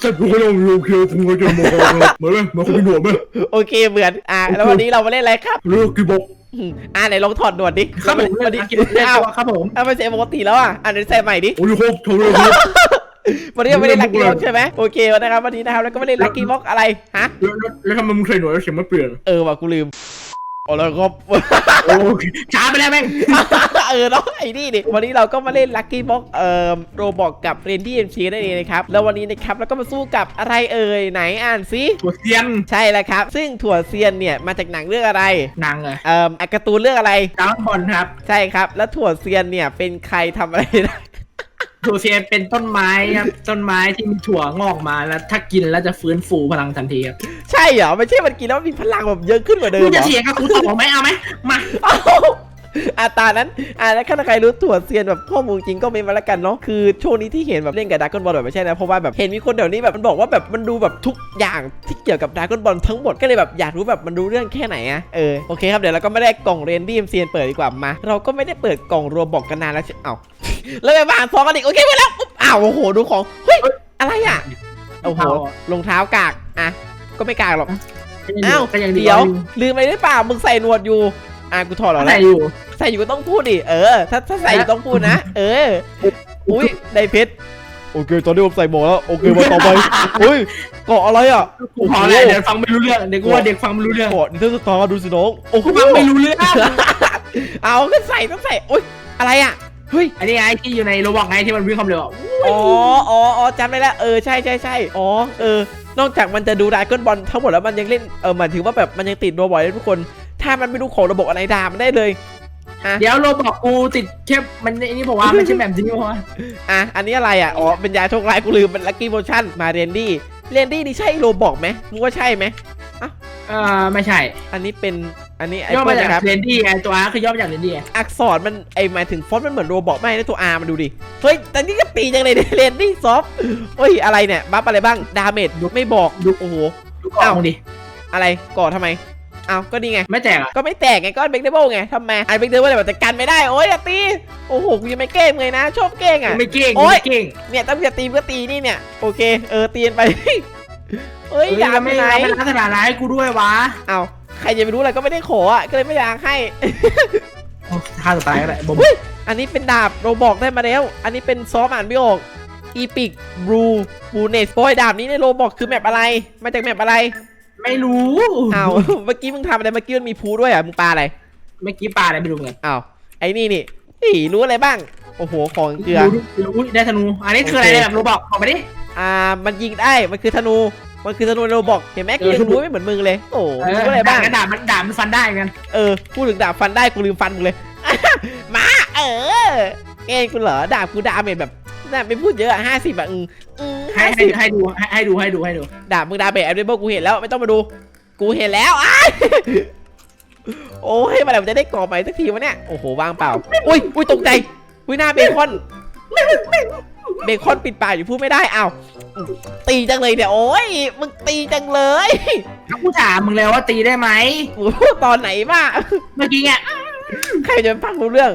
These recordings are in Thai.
แต่กูก็ต้องโอเคกูก็จะมามาเลยมาคุณพี่หนวดไหมโอเคเหมือนอะแล้ววันนี้เรามาเล่นอะไรครับเลิกกี่บอกอืมอะไหนลองถอดหนวดดิครับผมวันนี้กินได้อ้าวตัวครับผมอ้าวไม่ใช่ปกติแล้วอะอะเดี๋ยวใส่ใหม่ดิโอ้ยครับทำเลยครับวันนี้เราไม่ได้ลักกี้ไม่บ็ได้อกใช่ไหมโอเคนะครับวันนี้นะครับแล้วก็ไม่ได้ลักกี้บ็อกอะไรฮะแล้วแล้วแล้วทำไมมึงใส่หนวดแล้วเสียงไม่เปลี่ยนเออว่ะกูลืม เอาแล้วก็โอเคช้าไปแล้วแม่ง เออเนาะไอ้นี่ดิวันนี้เราก็มาเล่นลั c กี้บ็อกเอ่อโรบอกกับเรนดี้เอ็มชีนั่นเองนะครับแล้ววันนี้นะครับเราก็มาสู้กับอะไรเอ่ยไหนอ่านซิหัวเซียนใช่แล้วครับ ซึ่งถั่วเซียนเนี่ยมาจากหนังเรื่องอะไรนางเลยเอ่ออะการ์ตูนเรื่องอะไรดาวบอลครับ ใช่ครับ แล้วถั่วเซียนเนี่ยเป็นใครทำอะไรได้ หัวเซียนเป็นต้นไม้ครับ ต้นไม้ที่มีถั่วงอกมาแล้ว ถ้ากินแล้วจะฟื้นฟูพลังทันทีครับใช่เหรอไม่ใช่มันกินแล้วมีพลังแบบเยอะขึ้นกว่าเดิมกูเหรจะอเถียงกับกูต่อไหมเอาไหมมาเอ้าอะตานั้นอะแล้วถ้าใครรู้ถั่วเซียนแบบข้อมูลจริงก็เมนมาแล้วกันเนาะคือช่วงนี้ที่เห็นแบบเล่นกับดากอนบอลแบบไม่ใช่นะเพราะว่าแบบเห็นมีคนเดี๋ยวนี้แบบมันบอกว่าแบบมันดูแบบทุกอย่างที่เกี่ยวกับดากอนบอลทั้งหมดก็เลยแบบอยากรู้แบบมันรู้เรื่องแค่ไหนอะเออโอเคครับเดี๋ยวเราก็ไม่ได้กล่องเรนดี้เซียนเปิดดีกว่ามา เราก็ไม่ได้เปิดกล่องรวมบอกกันนานแล้วใช่เอ้า แล้วไปบ้านซองกันอีกโอเคไปแล้วปุ๊บอ้าวโอ้โหดูของเฮ้ยอะไรอะโอ้โหรองเท้ากากอะก็ไม่กากหรอกอ้าวก็ยังดีเดี๋ยวลืมไปได้เปล่ามึงใส่หนวดอยู่อะกูถอดออกแล้ใส่วอยู่ใส่อยู่ก็ต้องพูดดิเออ ถ้าถ้าใส่อยู่ต้องพูดนะเอออุ้ยได้เพชรโอเคตอนนี้ผมใส่หมวกแล้วโอเคมาต่อไปอุ้ยเกาะอะไรอะกูขออะไรเดี๋ยวฟังไม่รู้เรื่องเดี๋ยวกูว่าเด็กฟังไม่รู้เรื่องเกาะนิเทศสตาร์ดูสิน้องโอ้โหกูฟังไม่รู้เรื่องเอาก็ใส่ต้องใส่อุ้ยอะไรอะ เฮ้ย อันนี้ไงที่อยู่ในโรบอกไงที่มันวิ่งความเร็วอะอ๋ออ๋ออ๋อจำได้แล้วเออใช่ใช่ใช่อ๋อเออนอกจากมันจะดูดราก้อนบอลทั้งหมดแล้วมันยังเล่นเออหมายถึงว่าแบบมันยังติดโรบอทเลยทุกคน ถ้ามันไม่รู้ของระบบอะไรด่ามันได้เลยเดี๋ยวโรบอกกูติดแค่มันไอ้นี่ผมว่ามันใช่แบบนี้เพราะว่าอะอันนี้อะไรอะอ๋อเป็นยาโชคร้ายกูลืมเป็นลัคกี้โมชั่นมาเรนดี้เรนดี้นี่ใช่โรบอกไหมมึงว่าใช่ไหมเออไม่ใช่ อันนี้เป็น อันนี้ไอ้ย่อพวมากจากนะครับ เรนดี้ไงตัวอาร์คือย่อมาจากเรนดี้ไงอักษรมันไอหมายถึงฟอนต์มันเหมือนโรบอกไม่นะตัว R มาดูดิ เฮ้ย แต่นี่ก็ตีจังเลยเรนดี้ซอฟเฮ้ย อะไรเนี่ย บัฟอะไรบ้าง ดาเมจไม่บอกดูโอ้โห ดูกล่องดิ อะไรก่อทำไมอ้าวก็นี่ไง ไม่แตกอะก็ไม่แตกไงก็เบกเดเบิลไงทำไมไอเบกเดเบิลแบบจะกันไม่ได้ โอ้ยอย่าตี โอ้โหกูยังไม่เก้งเลยนะ ชอบเก้งอะ ไม่เก่งโอ๊ย ไม่เก่งเนี่ยต้องจะตีก็ตีนี่เนี่ย โอเค เออตีกันไป เฮ้ยเฮ้ยอยากแล้วไปไม่ไหนไม่รักษณะร้ายให้กูด้วยวะเอา ใครจะไปรู้อะไรก็ไม่ได้ขออะก็เลยไม่อยากให้โอ้ท่าสุดท้ายก็ได้บมอันนี้เป็นดาบเราบอกได้มาแล้ว อันนี้เป็นซอฟอ่านไม่ออกอีพิกบลูบูเนสบอยดาบนี้ในโรบอกคือแมปอะไร มาจากแมปอะไรไม่รู้อ้าว เมื่อกี้มึงทำอะไรเมื่อกี้มันมีพูด้วยอะมึงปาอะไรเมื่อกี้ปลาอะไรไม่รู้เหมือนกันอ้าวไอ้นี่นี่อีรู้อะไรบ้าง โอ้โห ของเกลือรู้รู้อุ๊ยได้ธนู อันนี้คืออะไรโอเคเนี่ยแบบรู้บอกบอกมาดิ อ่า มันยิงได้ มันคือธนู มันคือธนูในโรบอกเห็นไหมกูยังรู้ไม่เหมือนมึงเลย โอ้เออรู้อะไรบ้าง ดาบมันดาบมันฟันได้เหมือนกัน เออ พูดถึงดาบฟันได้กูลืมฟันมึงเลย มา เออ เอ้ยกูเหรอ ดาบกูดาเมจแบบน่าไม่พูดเยอะห้าสิบอะอืมอืมให้ห้าให้สิบให้ดูให้ให้ดูให้ดูให้ดู ดาบมึงดาเมจแอดเบิลกูเห็นแล้วไม่ต้องมาดู กูเห็นแล้วอ้ายโอ้ยเมื่อไหร่มันจะได้กรอบใหม่สักทีวะเนี่ย โอ้โหว่างเปล่า อุ้ยอุ้ยตกใจ อุ้ยหน้าเบคอนเบคอนปิดปากอยู่พูดไม่ได้อ้าวตีจังเลยเนี่ยโอ้ยมึงตีจังเลยแล้วกูถามมึงแล้วว่าตีได้ไหมโอ้โหตอนไหนมาเมื่อกี้เนี่ยใครจะฟังรู้เรื่อง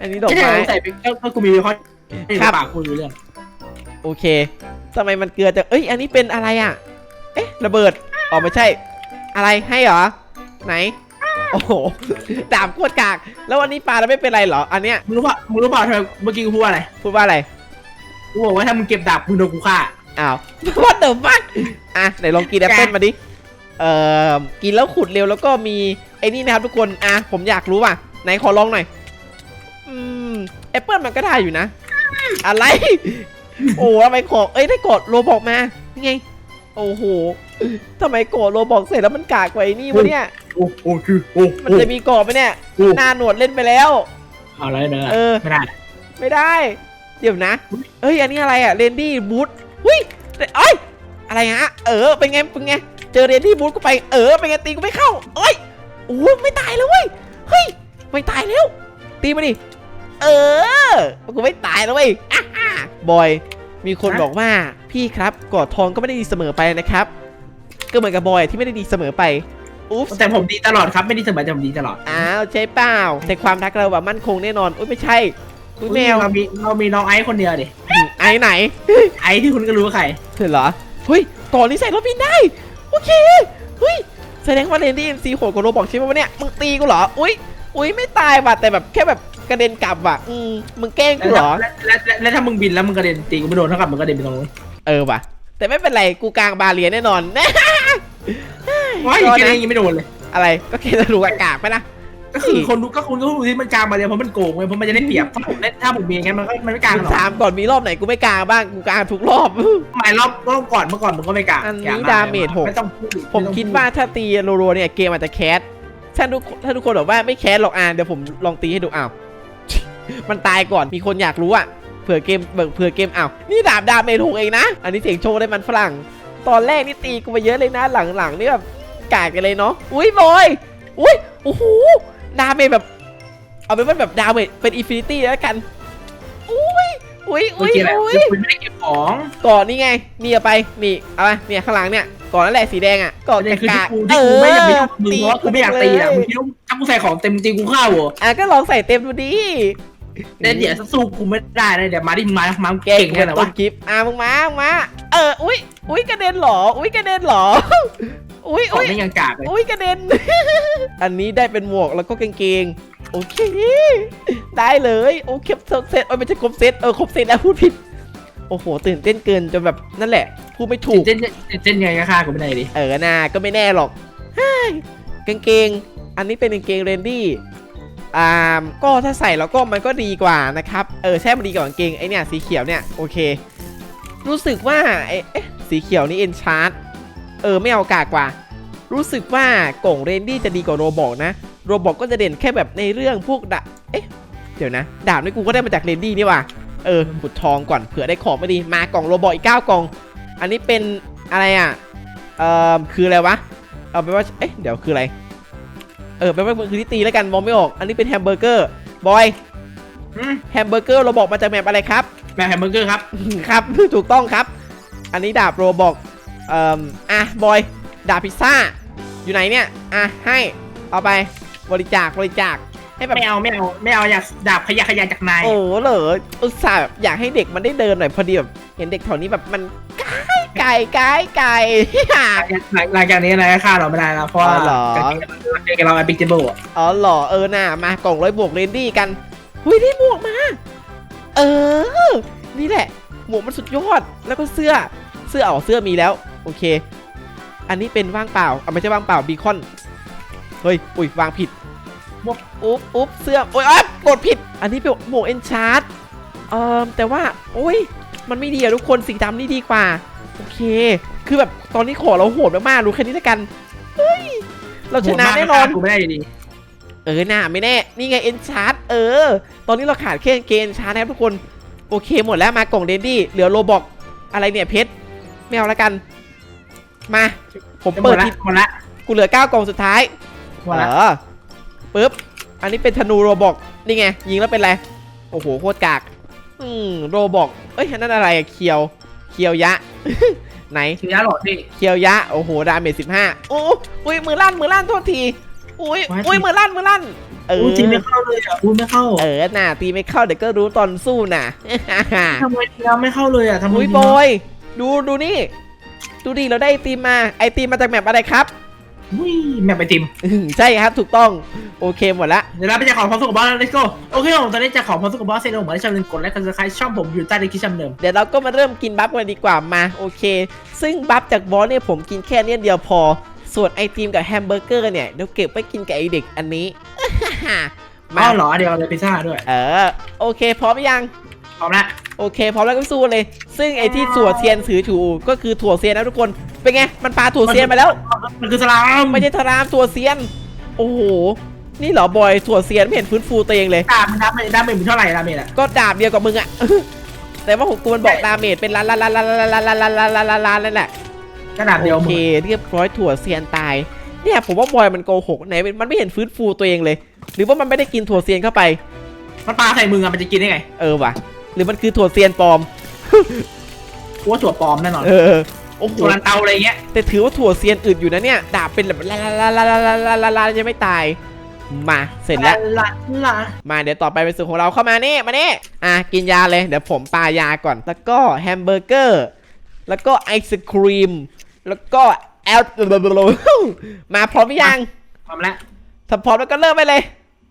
อันนี้ดอกไม่ใช่ไม้ใส่ไปก็ก็กูมีข้อในครับปากกูรู้เรื่องโอเคทำไมมันเกลือจะเอ้ย อันนี้เป็นอะไรอะ เอ๊ะ ระเบิด อ๋อไม่ใช่ อะไรให้เหรอ ไหน โอ้โหดาบโคตรกาก แล้ววันนี้ปลาเราไม่เป็นไรเหรอ อันเนี้ย มึงรู้ป่ะมึงรู้ป่ะทำไมเมื่อกี้กูพูดว่าอะไร พูดว่าอะไร กูบอกว่าถ้ามึงเก็บดาบมึงโดนกูฆ่า อ้าว What the fuck อะไหนลองกินแอปเปิ้ลมาดิ เอ่อ กินแล้วขุดเร็วแล้วก็มีไอ้นี่นะครับทุกคน อะ ผมอยากรู้ว่ะ ไหนขอลองหน่อย อืมแอปเปิ้ลมันก็ได้อยู่นะ อะไร โอ้ทำไมขอเอ้ยได้กดโลบอกมา นี่ไง โอ้โหทำไมกดโลบอกเสร็จแล้วมันกากไว้นี่วะเนี่ย โอ้โอ้คือโอ้มันโอ้จะมีกรอบไหมเนี่ยโอ้หน้าหนวดเล่นไปแล้ว เอาอะไรเนอะเออ ไม่ได้ ไม่ได้ เดี๋ยวนะ เอ้ย อันนี้อะไรอะเรนดี้บูทหุ้ยเอ้ย อะไรฮะ เออ เป็นไง เป็นไง เจอเรนดี้บูทกูไป เออ เป็นไงตีกูไม่เข้าเอ้ยโอ้ยไม่ตายแล้วเว้ย เฮ้ย ไม่ตายแล้ว ตีมาดิ เออ กูไม่ตายแล้วเว้ยอ่าฮ่าบอย มีคนบอกว่าพี่ครับกอดทองก็ไม่ได้ดีเสมอไปนะครับ ก็เหมือนกับบอยที่ไม่ได้ดีเสมอไปอุ๊บแต่ผมดีตลอดครับไม่ได้เสมอแต่ผมดีตลอดอ้าวใช่เปล่าแต่ความรักเราแบบมั่นคงแน่นอนอุ้ยไม่ใช่อุ้ยแมวเรามีเรามีน้องไอซ์คนเดียวดิไอ้ไหน ไอซ์ที่คุณก็รู้ว่าใครเธอเหรอเฮ้ยก่อนนี้ใส่รถบินได้โอเคเฮ้ยแสดงว่าเรนดี้เอ็มซีโหดกว่าโรบอกใช่ไหมวะเนี่ยมึงตีกูเหรออุ้ยอุ้ยไม่ตายว่ะแต่แบบแค่แบบ กระเด็นกลับว่ะอืมมึงแกล้งกูเหรอ แล้วแล้วแล้วแล้วถ้ามึงบินแล้วมึงกระเด็นตีกูไม่โดนเท่ากับมึงกระเด็นไปตรงนู้นเออว่ะ แต่ไม่เป็นไร กูกลางบาเรียแน่นอน ว้ายก็แค่นะนี้ยังไม่โดนเลย อะไรก็แค่จะรู้อากาศไปนะก็คือคนดูก็คุณก็รู้ที่มันกลางมาเลยเพราะมันโกงเว้ยเพราะมันจะได้เปรียบถ้าผมเล่นถ้าผมมีอย่างงั้นมันก็มันไม่กลางหรอกถามก่อนมีรอบไหนกูไม่กลางบ้างกูกลางทุกรอบ หมายรอบรอบก่อนเมื่อก่อนมึงก็ไม่กลางอันนี้อย่ดาเมจหก ไม่ต้องพูดผมคิดว่าถ้าตีรัวๆเนี่ยเกมอาจจะแคสถ้าทุกถ้าทุกคนบอกว่าไม่แคสหรอกอะเดี๋ยวผมลองตีให้ดูอ้าว มันตายก่อนมีคนอยากรู้อะเผื่อเกมเผื่อเกมอ้าวนี่ดาบดาเมจหกเองนะ อันนี้เสียงโชว์ได้มันฝรั่ง ตอนแรกนี่ตีกูไปเยอะเลยนะหลังๆนี่แบบกากกันเลยเนาะอุ้ยบอยอุ้ยโอ้โหดาเมจแบบ เอาเป็นว่าแบบดาเมจเป็นอินฟินิตี้แล้วกันอุ้ยอุ้ยโออุ้ยเคแหละอุ้ยคือคุณไม่ได้เก็บของก่อนนี่ไงนี่เอาไปนี่เอาไปเนี่ยข้างหลังเนี่ยก่อนนั่นแหละสีแดงอะก่อนเนี่ยคือกาที่กกูที่กูไม่อยากไปยุ่งกับมึงเพราะว่ากูไม่อยากตีอะเลมึงคิดว่าถ้ากูใส่ของเต็มตีกูเข้าเหรออะก็ลองใส่เต็มดูดิ แต่เดี๋ยวถ้าสู้กูไม่ได้นะเดี๋ยวมาที่มึงมามาแกเก่งกูแค่เป็นไหนต้วะนคลิปอะมึงมามึงมา เออ อุ้ยอุ้ยกระเด็นเหรอ อุ้ยกระเด็นเหรอ อุ้ยของอุ้ยไม่ยังกากเลยอุ้ยกระเด็น อันนี้ได้เป็นหมวกแล้วก็กางเกง โอเค ได้เลย โอเคเซตเออไม่ใช่ครบเซต เออครบเซตแล้วพูดผิด โอ้โห ตื่นเต้นเกินจนแบบนั่นแหละ พูดไม่ถูกเต้นเต้นยังไงก็ฆ่ากูไม่ได้ดิเออนาก็ไม่แน่หรอกเฮ้ยกางเกง อันนี้เป็นกางเกงเรนดี้ อ่าก็ถ้าใส่แล้วก็มันก็ดีกว่านะครับ เออใช่มันดีกว่ากางเกงไอเนี่ยสีเขียวเนี่ยโอเค รู้สึกว่าไอเอ๊ะสีเขียวนี่เอ็นชาร์ตเออไม่เอากากกว่า รู้สึกว่ากล่องเรนดี้จะดีกว่าโรบอกนะ โรบอกก็จะเด่นแค่แบบในเรื่องพวกดาเอ๊ะเดี๋ยวนะ ดาบนี่กูก็ได้มาจากเรนดี้นี่ว่ะเออขุดทองก่อนเผื่อได้ของไม่ดีมากล่องโรบอกอีกเก้ากล่อง อันนี้เป็นอะไรอะเออคืออะไรวะเอาไปว่าเอ๊ะเดี๋ยวคืออะไร เออไปนว่ามันคือที่ตีแล้วกันมองไม่ออกอันนี้เป็นแฮมเบอร์เกอร์บอยอืมแฮมเบอร์เกอร์เราบอกมาจากแมปอะไรครับ แม่แฮมเบอร์เกอร์ครับ ครับ ถูกต้องครับ อันนี้ดาบโรบอกเอ่ออะบอยดาบพิซซ่าอยู่ไหนเนี่ยอะให้เอาไปบริจาคบริจาคให้แบบ ไม่เอาไม่เอาไม่เอาอยากดาบขยะขยะจากนายโอ้เหรออุตส่าห์แบบอยากให้เด็กมันได้เดินหน่อยพอดีแบบเห็นเด็กแถวนี้แบบมันไกล ไกลไกลไกลหลังหลังจากนี้นายก็ฆ่าเราไม่ได้แล้วเพราะว่าอ๋อเหรอกางเกงเราไอพิกเจเบิลอะอ๋อเหรอเออน่ะมากล่องร้อยบวกเรนดี้กันหุยได้หมวกมา เออ นี่แหละ หมวกมันสุดยอดแล้วก็เสื้อเสื้อเอาเสื้อมีแล้ว โอเค อันนี้เป็นว่างเปล่าเอาไม่ใช่ว่างเปล่าบีคอนเฮ้ยอุ้ยวางผิดอุ๊บอุ๊บอุ๊บเสื้อโอ้ยอ๊ะกดผิด อันนี้เป็นหมวกเอนชาร์ดเอ่อแต่ว่าโอ้ยมันไม่ดีอะทุกคนสีดำนี่ดีกว่า โอเค คือแบบตอนนี้ขอเราโหดมากๆรู้แค่นี้แล้วกัน เฮ้ย เราชนะแน่นอน กูไม่ได้ดีเออน่าไม่แน่ นี่ไงเอ็นชาร์ตเออ ตอนนี้เราขาดแค่เกณฑ์ชาร์ตนะครับทุกคน โอเคหมดแล้วมากล่องเดนดี้ เหลือโลบอกอะไรเนี่ยเพชร ไม่เอาละกัน มา ผมหมเปิดดละที่หมดละ กูเหลือ9กล่องสุดท้ายหมดละเออปึ๊บ อันนี้เป็นธนูโรบอก นี่ไงยิงแล้วเป็นไร โอ้โหโคตรกาก อืมโรบอก เอ้ยอันนั่นอะไรอะเคียว เคียวยะ ไหนถือยาหลอดดิเคียวยะ โอ้โห ดาเมจสิบห้าโอ้อุ้ยมือลั่น มือลั่นโทษที อุ้ย อุ้ย มือลั่น มือลั่น เอออู้จริงไม่เข้าเลยอะอู้ไม่เข้า เออน่ะตีไม่เข้าเดี๋ยวก็รู้ตอนสู้น่ะทำไมทีเราไม่เข้าเลยอะทำไมอุ้ยบอยดู ดูนี่ ดูดิ เราได้ไอติมมา ไอติมมาจากแมปอะไรครับ อุ้ยแม่ไปติมอื้อหือใช่ครับถูกต้องโอเคหมดละ เดี๋ยวเราไปจะขอความสุขกับบอสแล้ว let's go โอเคผมตอนนี้จะขอความสุขกับบอสเซนผมให้ชาวเล่นกดไลค์กันสักครั้งช่องผมอยู่ใต้ดีคลิปช่องเดิมเดี๋ยวเราก็มาเริ่มกินบัฟกันดีกว่ามาโอเค ซึ่งบัฟจากบอสเนี่ยผมกินแค่เนี้ยเดียวพอ ส่วนไอติมกับแฮมเบอร์เกอร์เนี่ยเดี๋ยวเก็บไว้กินกับไอเด็กอันนี้ มาอ้าวเหรอเดี๋ยวเอาเลยพิซซ่าด้วยเออโอเคพร้อมหรือยัง พร้อมละ โอเคพร้อมแล้วก็สู้เลย ซึ่งไอที่ถั่วเซียนสือถูก็คือถั่วเซียนนะทุกคน เป็นไง มันปลาถั่วเซียนมาแล้ว มันคือสลามไม่ใช่ทารามถั่วเซียน โอ้โห นี่เหรอบอยถั่วเซียนไม่เห็นฟื้นฟูตัวเองเลย ดาบมันดาบมันดาบมันเท่าไหร่ดาเมจอะก็ดาบเดียวกับมึงอะ แต่ว่าของกูมันบอกดาเมจเป็นล้านล้านล้านล้านล้านล้านล้านล้านล้านล้านล้านนั่นแหละก็ดาบเดียวโอมึเคงเรียบร้อยถั่วเซียนตาย เนี่ยผมว่าบอยมันโกหกไหนมันไม่เห็นฟื้นฟูตัวเองเลย หรือว่ามันไม่ได้กินถั่วเซียนเข้าไป มันปลาใส่มึงอะมันจะกินได้ไง เออว่ะ หรือมันคือถั่วเซียนปลอมกูว่าถั่วปลอมแน่นอนเออ โอ้โห ถั่วลันเตาอะไรเงี้ย แต่ถือว่าถั่วเซียนอึดอยู่นะเนี่ย ดาบเป็นแบบลาลาลาลาลาลาลาลาลายังไม่ตาย มาเสร็จแล้ว ละละมาเดี๋ยวต่อไปเป็นส่วนของเราเข้ามานี่มานี่อะกินยาเลยเดี๋ยวผมปายาก่อน แล้วก็แฮมเบอร์เกอร์ แล้วก็ไอศครีม แล้วก็แอลมาพร้อมหรือยัง พร้อมแล้วถ้าพร้อมแล้วก็เริ่มไปเลย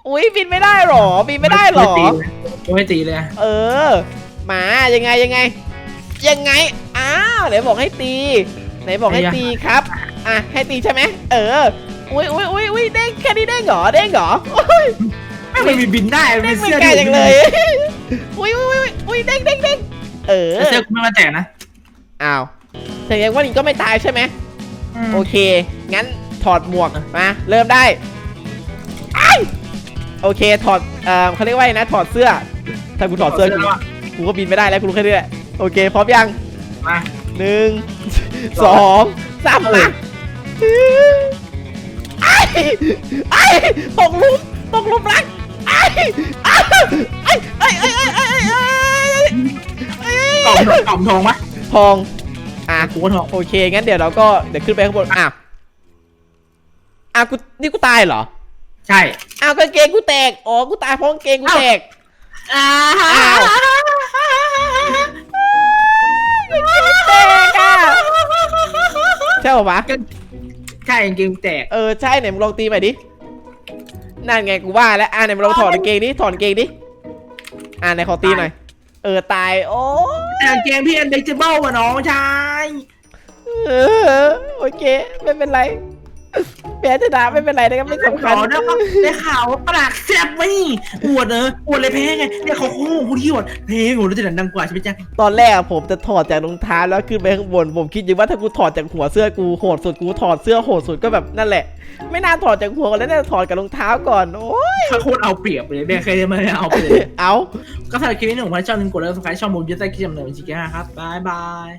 อุ้ยบินไม่ได้หรอบินไม่ได้หรอ ไม่ตีเลยเออมายังไงยังไง ยังไงอ้าวไหนบอกให้ตี ไหนบอกให้ตีครับ อะให้ตีใช่ไหมเอออุ้ยอุ้ยอุ้ยอุ้ยเด้งแค่นี้เด้งเหรอเด้งเหรอโอ้ยไม่มันมีบินได้เด้เป็งนไม่เสื้อไกลจังเลยอุ้ยอุ้ยอุ้ยอุ้ยเด้งเด้งเด้งเออเสื้อกูไม่มาแจกนะอ้าวแสดงว่านี่ก็ไม่ตายใช่ไหม โอเค งั้นถอดหมวกมา เริ่มได้ไอ้ายโอเค ถอด เอ่อเขาเรียกว่าไงนะ ถอดเสื้อ ถ้ากูถอดเสื้อกูกูก็บินไม่ได้แล้วกูรู้แค่นี้แหละโอเคพร้อมยังมาหนึ่งสองสามมาไอ้ไอ้ตกลุมตกลุมรักไอ้ไอ้ไอ้ไอ้ไอ้ไอ้ไอ้กล่องกล่องทองไหมทองอะกูทองโอเคงั้นเดี๋ยวเราก็เดี๋ยวขึ้นไปข้างบนอะอะกูนี่กูตายเหรอใช่อ้าวกางเกงกูแตกอ๋อกูตายเพราะกางเกงกูแตก อ้าอ้าวแตกอะใช่ป่าวะใช่เกมแตก เออใช่ไหนมึงลองตีใหม่ดินั่นไงกูว่าแล้วอ่าไหนมึงลองถอดกางเกงดิถอดกางเกงดิอ่าไหนขอตีหน่อยเออตายโอ้แต่เกมพี่เอ็นเดจิเบิลวะน้องชายเออโอเคไม่เป็นไร แพ้ชนะไม่เป็นไรนะครับไม่สำคัญขอได้ครับได้ข่าวว่าปลากแซ่บไหมอวดเนอะอวดเลยแพ้ไงเนี่ยเขาโค้งผู้ที่อวดเพลงโหแล้วจะดังกว่าใช่ไหมจ๊ะตอนแรกอะผมจะถอดจากรองเท้าแล้วขึ้นไปข้างบนผมคิดอยู่ว่าถ้ากูถอดจากหัวเสื้อกูโหดสุดกูถอดเสื้อโหดสุดก็แบบนั่นแหละ ไม่น่าถอดจากหัวกันแล้วน่าจะถอดกับรองเท้าก่อนโอ้ยเขาโคตรเอาเปรียบเลยแม่เคยมาเอาไปเลยเอาก็สำหรับคลิปนี้หนึ่งพันช่องหนึ่งกดแล้วสมัครช่องผมจะได้คลิปจำเนินจริงๆนะครับบายบาย